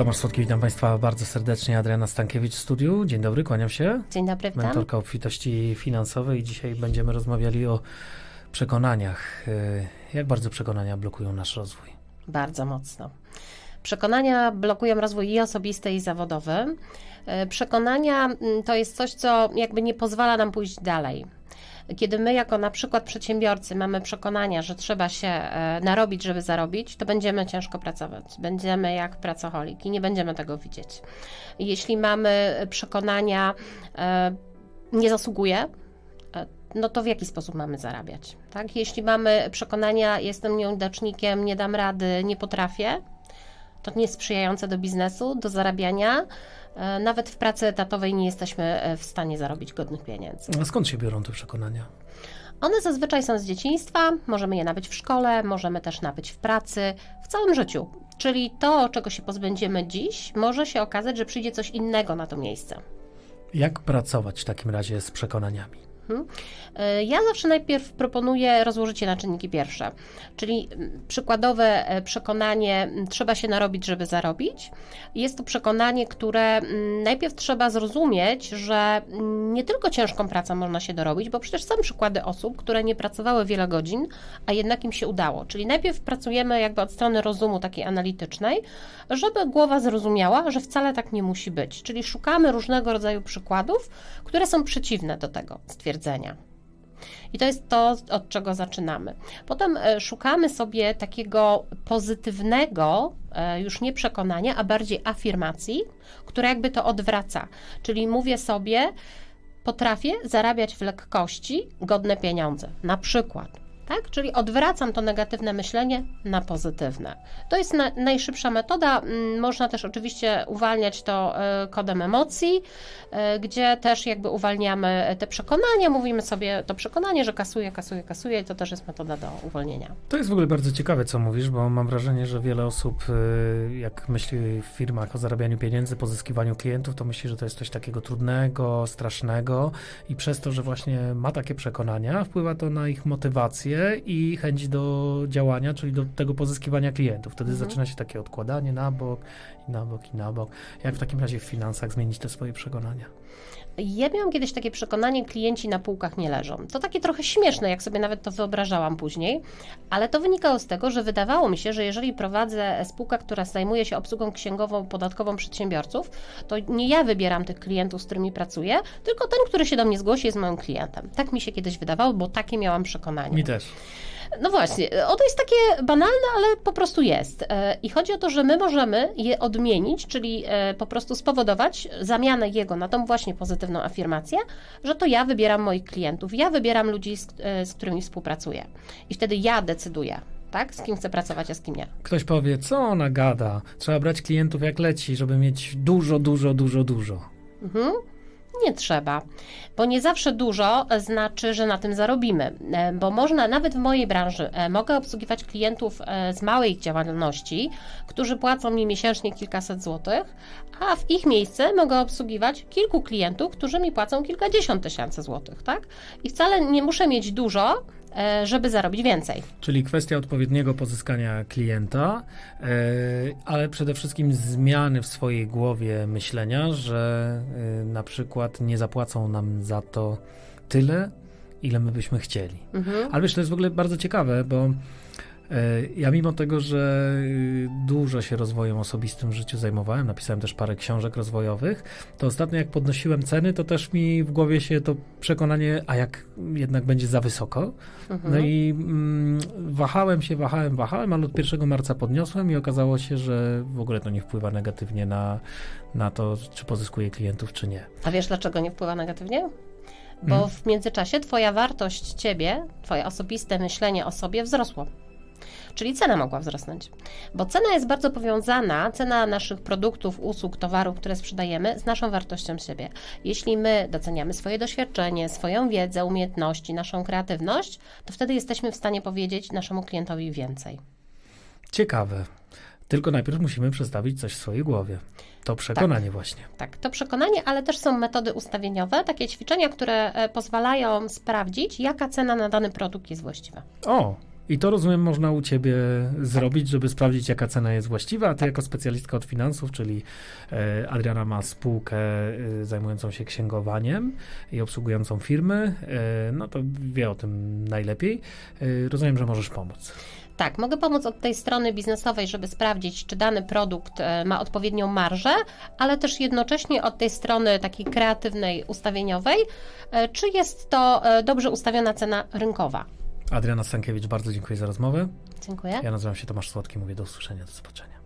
Tomasz Słodki, witam Państwa bardzo serdecznie. Adriana Stankiewicz w studiu. Dzień dobry, kłaniam się. Dzień dobry, witam. Mentorka obfitości finansowej. Dzisiaj będziemy rozmawiali o przekonaniach. Y, Jak bardzo przekonania blokują nasz rozwój? Bardzo mocno. Przekonania blokują rozwój i osobisty, i zawodowy. E, Przekonania mm, to jest coś, co jakby nie pozwala nam pójść dalej. Kiedy my, jako na przykład przedsiębiorcy, mamy przekonania, że trzeba się e, narobić, żeby zarobić, to będziemy ciężko pracować. Będziemy jak pracocholik i nie będziemy tego widzieć. Jeśli mamy przekonania, e, nie zasługuję, e, no to w jaki sposób mamy zarabiać? Tak? Jeśli mamy przekonania, jestem nieudacznikiem, nie dam rady, nie potrafię, to nie jest sprzyjające do biznesu, do zarabiania. E, Nawet w pracy etatowej nie jesteśmy e, w stanie zarobić godnych pieniędzy. A skąd się biorą te przekonania? One zazwyczaj są z dzieciństwa, możemy je nabyć w szkole, możemy też nabyć w pracy, w całym życiu. Czyli to, czego się pozbędziemy dziś, może się okazać, że przyjdzie coś innego na to miejsce. Jak pracować w takim razie z przekonaniami? E, Ja zawsze najpierw proponuję rozłożyć je na czynniki pierwsze, czyli mm, przykładowe e, przekonanie mm, trzeba się narobić, żeby zarobić. Jest to przekonanie, które mm, najpierw trzeba zrozumieć, że nie tylko ciężką pracą można się dorobić, bo przecież są przykłady osób, które nie pracowały wiele godzin, a jednak im się udało. Czyli najpierw pracujemy jakby od strony rozumu takiej analitycznej, żeby głowa zrozumiała, że wcale tak nie musi być. Czyli szukamy różnego rodzaju przykładów, które są przeciwne do tego stwierdzenia. I to jest to, od czego zaczynamy. Potem e, szukamy sobie takiego pozytywnego, e, już nie przekonania, a bardziej afirmacji, która jakby to odwraca. Czyli mówię sobie, potrafię zarabiać w lekkości godne pieniądze. Na przykład. Tak? Czyli odwracam to negatywne myślenie na pozytywne. To jest na, najszybsza metoda. Mm, Można też oczywiście uwalniać to e, kodem emocji, e, gdzie też jakby uwalniamy te przekonania. Mówimy sobie to przekonanie, że kasuję, kasuję, kasuję i to też jest metoda do uwolnienia. To jest w ogóle bardzo ciekawe, co mówisz, bo mam wrażenie, że wiele osób, jak myśli w firmach o zarabianiu pieniędzy, pozyskiwaniu klientów, to myśli, że to jest coś takiego trudnego, strasznego i przez to, że właśnie ma takie przekonania, wpływa to na ich motywację i chęć do działania, czyli do tego pozyskiwania klientów. Wtedy Mhm. zaczyna się takie odkładanie na bok, i na bok, i na bok. Jak w takim razie w finansach zmienić te swoje przekonania? Ja miałam kiedyś takie przekonanie, klienci na półkach nie leżą. To takie trochę śmieszne, jak sobie nawet to wyobrażałam później, ale to wynikało z tego, że wydawało mi się, że jeżeli prowadzę spółkę, która zajmuje się obsługą księgową, podatkową przedsiębiorców, to nie ja wybieram tych klientów, z którymi pracuję, tylko ten, który się do mnie zgłosi, jest moim klientem. Tak mi się kiedyś wydawało, bo takie miałam przekonanie. Mi też. No właśnie, ono jest takie banalne, ale po prostu jest. E, I chodzi o to, że my możemy je odmienić, czyli e, po prostu spowodować zamianę jego na tą właśnie pozytywną afirmację, że to ja wybieram moich klientów, ja wybieram ludzi, z, e, z którymi współpracuję. I wtedy ja decyduję, tak, z kim chcę pracować, a z kim nie. Ktoś powie, co ona gada? Trzeba brać klientów jak leci, żeby mieć dużo, dużo, dużo, dużo. Mhm. Nie trzeba, bo nie zawsze dużo znaczy, że na tym zarobimy, E, bo można nawet w mojej branży, e, mogę obsługiwać klientów e, z małej działalności, którzy płacą mi miesięcznie kilkaset złotych, a w ich miejsce mogę obsługiwać kilku klientów, którzy mi płacą kilkadziesiąt tysięcy złotych, tak? I wcale nie muszę mieć dużo, żeby zarobić więcej. Czyli kwestia odpowiedniego pozyskania klienta, e, ale przede wszystkim zmiany w swojej głowie myślenia, że e, na przykład nie zapłacą nam za to tyle, ile my byśmy chcieli. Mhm. Ale wiesz, to jest w ogóle bardzo ciekawe, bo e, ja mimo tego, że y, dużo się rozwojem osobistym w życiu zajmowałem, napisałem też parę książek rozwojowych, to ostatnio jak podnosiłem ceny, to też mi w głowie się to przekonanie, a jak jednak będzie za wysoko. Mhm. No i mm, wahałem się, wahałem, wahałem, ale od 1 marca podniosłem i okazało się, że w ogóle to nie wpływa negatywnie na, na to, czy pozyskuję klientów, czy nie. A wiesz, dlaczego nie wpływa negatywnie? Bo Mhm. w międzyczasie Twoja wartość Ciebie, Twoje osobiste myślenie o sobie wzrosło. Czyli cena mogła wzrosnąć. Bo cena jest bardzo powiązana, cena naszych produktów, usług, towarów, które sprzedajemy, z naszą wartością siebie. Jeśli my doceniamy swoje doświadczenie, swoją wiedzę, umiejętności, naszą kreatywność, to wtedy jesteśmy w stanie powiedzieć naszemu klientowi więcej. Ciekawe. Tylko najpierw musimy przestawić coś w swojej głowie. To przekonanie właśnie. Tak, to przekonanie, ale też są metody ustawieniowe, takie ćwiczenia, które e, pozwalają sprawdzić, jaka cena na dany produkt jest właściwa. O, I to rozumiem można u Ciebie zrobić, żeby sprawdzić, jaka cena jest właściwa, a Ty jako specjalistka od finansów, czyli e, Adriana ma spółkę e, zajmującą się księgowaniem i obsługującą firmy, e, no to wie o tym najlepiej. Rozumiem, że możesz pomóc. Tak, mogę pomóc od tej strony biznesowej, żeby sprawdzić, czy dany produkt ma odpowiednią marżę, ale też jednocześnie od tej strony takiej kreatywnej, ustawieniowej, czy jest to dobrze ustawiona cena rynkowa. Adriana Stankiewicz, bardzo dziękuję za rozmowę. Dziękuję. Ja nazywam się Tomasz Słodki, mówię do usłyszenia, do zobaczenia.